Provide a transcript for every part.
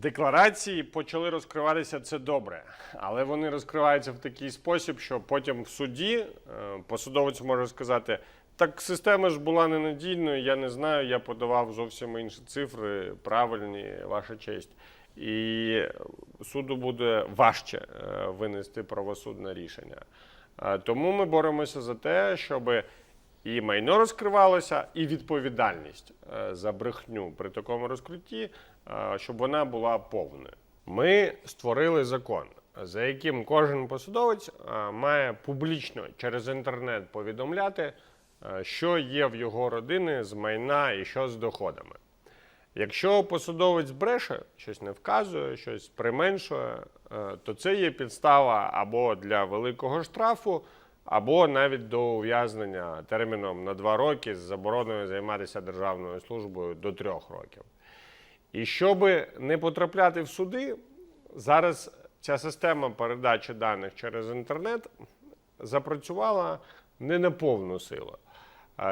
Декларації почали розкриватися це добре, але вони розкриваються в такий спосіб, що потім в суді е, посадовець може сказати: так система ж була ненадійною, я не знаю, я подавав зовсім інші цифри, правильні, ваша честь. І суду буде важче е, винести правосудне рішення. Е, Тому ми боремося за те, щоб і майно розкривалося, і відповідальність е, за брехню при такому розкритті, е, щоб вона була повною. Ми створили закон, за яким кожен посадовець е, має публічно через інтернет повідомляти, що є в його родини з майна і що з доходами. Якщо посадовець бреше, щось не вказує, щось применшує, то це є підстава або для великого штрафу, або навіть до ув'язнення терміном на два роки з забороною займатися державною службою до трьох років. І щоб не потрапляти в суди, зараз ця система передачі даних через інтернет запрацювала не на повну силу.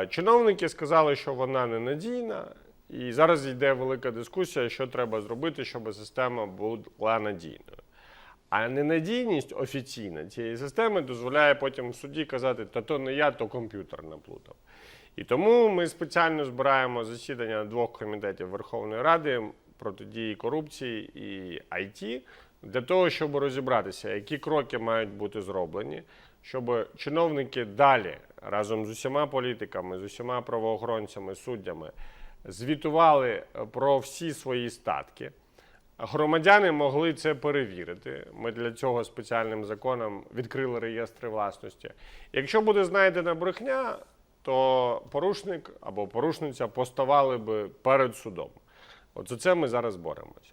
Чиновники сказали, що вона ненадійна, і зараз йде велика дискусія, що треба зробити, щоб система була надійною. А ненадійність офіційна цієї системи дозволяє потім суді казати, та то не я, то комп'ютер наплутав. І тому ми спеціально збираємо засідання двох комітетів Верховної Ради протидії корупції і IT для того, щоб розібратися, які кроки мають бути зроблені, щоб чиновники далі разом з усіма політиками, з усіма правоохоронцями, суддями звітували про всі свої статки. Громадяни могли це перевірити. Ми для цього спеціальним законом відкрили реєстри власності. Якщо буде знайдена брехня, то порушник або порушниця поставали би перед судом. От за це ми зараз боремося.